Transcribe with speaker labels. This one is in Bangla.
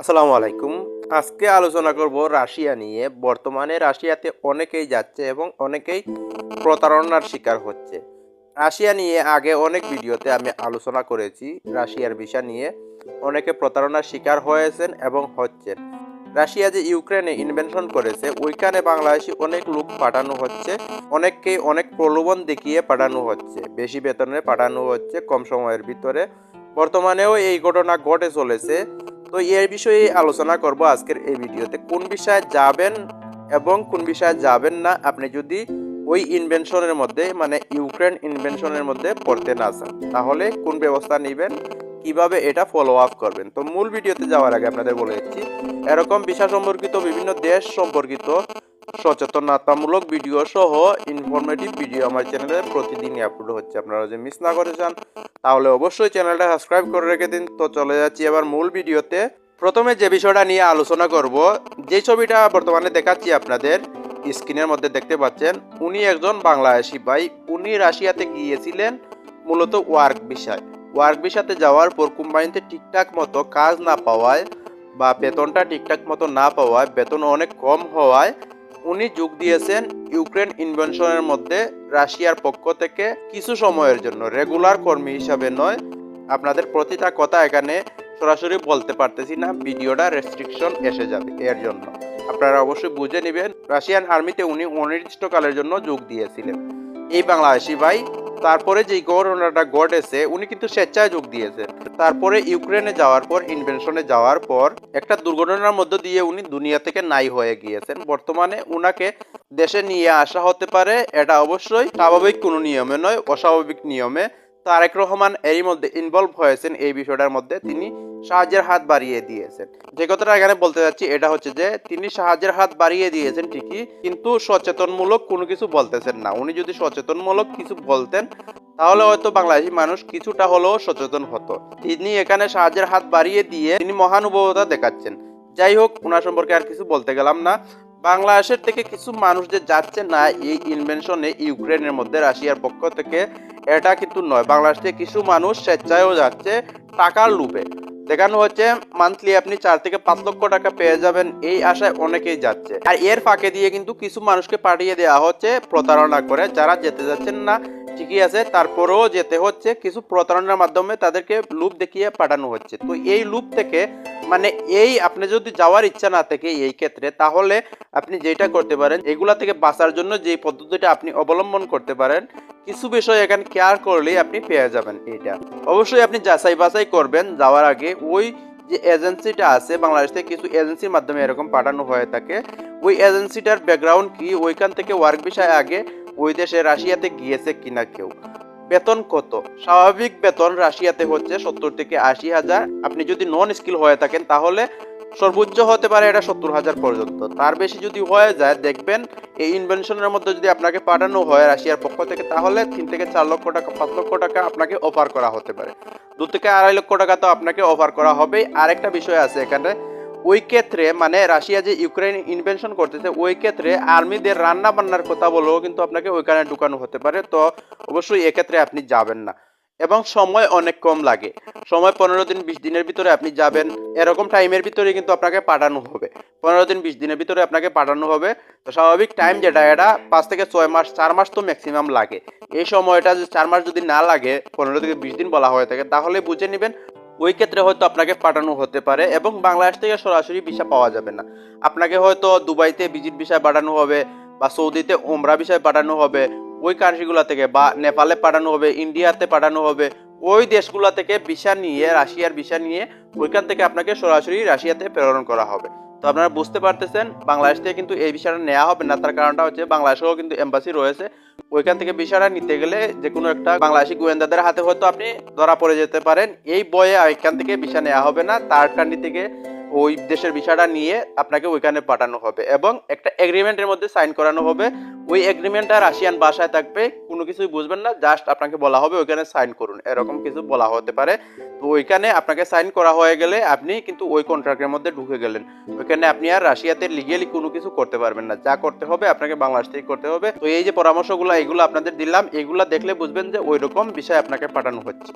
Speaker 1: আসসালামু আলাইকুম। আজকে আলোচনা করব রাশিয়া নিয়ে। বর্তমানে রাশিয়াতে অনেকেই যাচ্ছে এবং অনেকেই প্রতারণার শিকার হচ্ছে। রাশিয়া নিয়ে আগে অনেক ভিডিওতে আমি আলোচনা করেছি রাশিয়ার ভিসা নিয়ে। অনেকে প্রতারণার শিকার হয়েছেন এবং হচ্ছেন। রাশিয়া যে ইউক্রেনে ইনভেনশন করেছে, ওইখানে বাংলাদেশি অনেক লোক পাঠানো হচ্ছে। অনেককেই অনেক প্রলোভন দেখিয়ে পাঠানো হচ্ছে। বেশি বেতনে পাঠানো হচ্ছে কম সময়ের ভিতরে। বর্তমানেও এই ঘটনা ঘটে চলেছে। তো এর বিষয়ে আলোচনা করব আজকের এই ভিডিওতে। কোন বিষয়ে যাবেন এবং কোন বিষয়ে যাবেন না, আপনি যদি ওই ইনভেনশনের মধ্যে মানে ইউক্রেন ইনভেনশনের মধ্যে পড়তে না চান, তাহলে কোন ব্যবস্থা নেবেন, কীভাবে এটা ফলো আপ করবেন? তো মূল ভিডিওতে যাওয়ার আগে আপনাদের বলে দিচ্ছি, এরকম বিষয় সম্পর্কিত বিভিন্ন দেশ সম্পর্কিত সচেতনতামূলক ভিডিও সহ ইনফরমেটিভ ভিডিও আমার চ্যানেলে প্রতিদিনই আপলোড হচ্ছে। আপনারা যদি মিস না করে চান, তাহলে অবশ্যই চ্যানেলটা সাবস্ক্রাইব করে রেখে দিন। তো চলে যাচ্ছি এবার মূল ভিডিওতে প্রথমে যে বিষয়টা নিয়ে আলোচনা করব, যে ছবিটা বর্তমানে দেখাচ্ছি আপনাদের স্ক্রিনের মধ্যে দেখতে পাচ্ছেন, উনি একজন বাংলাদেশি ভাই। উনি রাশিয়াতে গিয়েছিলেন, মূলত ওয়ার্ক বিষয় ওয়ার্ক বিষয়তে যাওয়ার পর কোম্পানিতে ঠিকঠাক মতো কাজ না পাওয়ায় বা বেতনটা ঠিকঠাক মতো না পাওয়ায়, বেতন অনেক কম হওয়ায় উনি যোগ দিয়েছেন ইউক্রেন ইনভেনশনের মধ্যে রাশিয়ার পক্ষ থেকে কিছু সময়ের জন্য, রেগুলার কর্মী হিসাবে নয়। আপনাদের প্রতিটা কথা এখানে সরাসরি বলতে পারতেছি না, ভিডিওটা রেস্ট্রিকশন এসে যাবে এর জন্য। আপনারা অবশ্যই বুঝে নেবেন, রাশিয়ান আর্মিতে উনি অনির্দিষ্টকালের জন্য যোগ দিয়েছিলেন। এই বাংলাদেশি ভাই তারপরে যে ঘটনাটা ঘটেছে উনি কিন্তু স্বেচ্ছায় যোগ দিয়েছে। তারপরে ইউক্রেনে যাওয়ার পর ইনভেনশনে যাওয়ার পর, একটা দুর্ঘটনার মধ্য দিয়ে উনি দুনিয়া থেকে নাই হয়ে গিয়েছেন। বর্তমানে উনাকে দেশে নিয়ে আসা হতে পারে, এটা অবশ্যই স্বাভাবিক কোনো নিয়মে নয়, অস্বাভাবিক নিয়মে। তারেক রহমান এরই মধ্যে ইনভলভ হয়েছেন এই বিষয়টার মধ্যে। তিনি সাহায্যের হাত বাড়িয়ে দিয়েছেন। যে কথাটা এখানে বলতে যাচ্ছি, এটা হচ্ছে যে তিনি সাহায্যের হাত বাড়িয়ে দিয়েছেন ঠিকই, কিন্তু সচেতনমূলক কোনো কিছু বলতেছেন না। উনি যদি সচেতনমূলক কিছু বলতেন, তাহলে হয়তো বাংলাদেশি মানুষ কিছুটা হলেও সচেতন হতো। তিনি এখানে সাহায্যের হাত বাড়িয়ে দিয়ে তিনি মহানুভবতা দেখাচ্ছেন। যাই হোক ওনার সম্পর্কে আর কিছু বলতে গেলাম না। বাংলাদেশের থেকে কিছু মানুষ যে যাচ্ছে না এই ইনভেনশনে ইউক্রেনের মধ্যে, রাশিয়ার পক্ষ থেকে, এটা কিন্তু নয়। বাংলাদেশ থেকে কিছু মানুষ স্বেচ্ছায়ও যাচ্ছে টাকার লুপে দেখানো হচ্ছে মান্থলি আপনি চার থেকে পাঁচ লক্ষ টাকা পেয়ে যাবেন, এই আশায় অনেকেই যাচ্ছে। আর এর ফাঁকে দিয়ে কিন্তু কিছু মানুষকে পাঠিয়ে দেওয়া হচ্ছে প্রতারণা করে, যারা যেতে যাচ্ছেন না। ঠিকই আছে, তারপরেও যেতে হচ্ছে, কিছু প্রতারণার মাধ্যমে তাদেরকে লুপ দেখিয়ে পাঠানো হচ্ছে। তো এই লুপ থেকে মানে এই আপনি যদি যাওয়ার ইচ্ছা না থাকে এই ক্ষেত্রে, তাহলে আপনি যেটা করতে পারেন, এগুলা থেকে বাঁচার জন্য যে পদ্ধতিটা আপনি অবলম্বন করতে পারেন, কিছু বিষয় এখানে কেয়ার করলেই আপনি পেয়ে যাবেন এটা। অবশ্যই আপনি যাচাই বাছাই করবেন, যাওয়ার আগে ওই যে এজেন্সিটা আছে, বাংলাদেশ থেকে কিছু এজেন্সির মাধ্যমে এরকম পাঠানো হয়ে থাকে, ওই এজেন্সিটার ব্যাকগ্রাউন্ড কি, ওইখান থেকে ওয়ার্ক বিষয় আগে ওই দেশে রাশিয়াতে গিয়েছে কিনা কেউ? বেতন কত? স্বাভাবিক বেতন রাশিয়াতে হচ্ছে সত্তর থেকে আশি হাজার। আপনি যদি নন স্কিল হয়ে থাকেন, তাহলে সর্বোচ্চ হতে পারে এটা সত্তর হাজার পর্যন্ত। তার বেশি যদি হয়ে যায়, দেখবেন এই ইনভেনশনের মধ্যে যদি আপনাকে পাঠানো হয় রাশিয়ার পক্ষ থেকে, তাহলে তিন থেকে চার লক্ষ টাকা, পাঁচ লক্ষ টাকা আপনাকে অফার করা হতে পারে। দু থেকে আড়াই লক্ষ টাকা তো আপনাকে অফার করা হবে আরেকটা বিষয় আছে এখানে ওই ক্ষেত্রে মানে রাশিয়া যে ইউক্রেন ইনভেনশন করতেছে, ওই ক্ষেত্রে আর্মিদের রান্না বান্নার কথা বলেও কিন্তু আপনাকে ওইখানে ঢুকানো হতে পারে। তো অবশ্যই এক্ষেত্রে আপনি যাবেন না। এবং সময় অনেক কম লাগে। সময় পনেরো দিন, বিশ দিনের ভিতরে আপনি যাবেন। এরকম টাইমের ভিতরে কিন্তু আপনাকে পাঠানো হবে। পনেরো দিন, বিশ দিনের ভিতরে আপনাকে পাঠানো হবে। তো স্বাভাবিক টাইম যেটা, এটা পাঁচ থেকে ছয় মাস, চার মাস তো ম্যাক্সিমাম লাগে। এই সময়টা যে চার মাস যদি না লাগে, পনেরো থেকে বিশ দিন বলা হয়ে থাকে, তাহলে বুঝে নেবেন ওই ক্ষেত্রে হয়তো আপনাকে পাঠানো হতে পারে এবং বাংলাদেশ থেকে সরাসরি ভিসা পাওয়া যাবে না। আপনাকে হয়তো দুবাইতে ভিজিট ভিসায় পাঠানো হবে বা সৌদিতে ওমরা ভিসায় পাঠানো হবে, ওই কান্ট্রিগুলো থেকে বা নেপালে পাঠানো হবে, ইন্ডিয়াতে পাঠানো হবে, ওই দেশগুলো থেকে ভিসা নিয়ে, রাশিয়ার ভিসা নিয়ে ওইখান থেকে আপনাকে সরাসরি রাশিয়াতে প্রেরণ করা হবে। তো আপনারা বুঝতে পারতেছেন, বাংলাদেশ থেকে কিন্তু এই বিষয়টা নেওয়া হবে না। তার কারণটা হচ্ছে বাংলাদেশেও কিন্তু এম্বাসি রয়েছে। ওইখান থেকে বিষয়টা নিতে গেলে যে কোনো একটা বাংলাদেশি গোয়েন্দাদের হাতে হয়তো আপনি ধরা পড়ে যেতে পারেন। এই বয়ে এখান থেকে বিষয় নেওয়া হবে না। তার কান্ট্রি থেকে ওই দেশের ভিসাটা নিয়ে আপনাকে ওইখানে পাঠানো হবে এবং একটা এগ্রিমেন্টের মধ্যে সাইন করানো হবে। ওই এগ্রিমেন্টটা রাশিয়ান ভাষায় থাকবে, কোনো কিছুই বুঝবেন না জাস্ট আপনাকে বলা হবে, ওইখানে সাইন করুন। এরকম কিছু বলা হতে পারে। তো ওইখানে আপনাকে সাইন করা হয়ে গেলে আপনি কিন্তু ওই কন্ট্রাক্টের মধ্যে ঢুকে গেলেন। ওইখানে আপনি আর রাশিয়াতে লিগেলি কোনো কিছু করতে পারবেন না। যা করতে হবে আপনাকে বাংলাদেশ থেকে করতে হবে। তো এই যে পরামর্শগুলো, এগুলো আপনাদের দিলাম। এগুলো দেখলে বুঝবেন যে ওই রকম বিষয় আপনাকে পাঠানো হচ্ছে।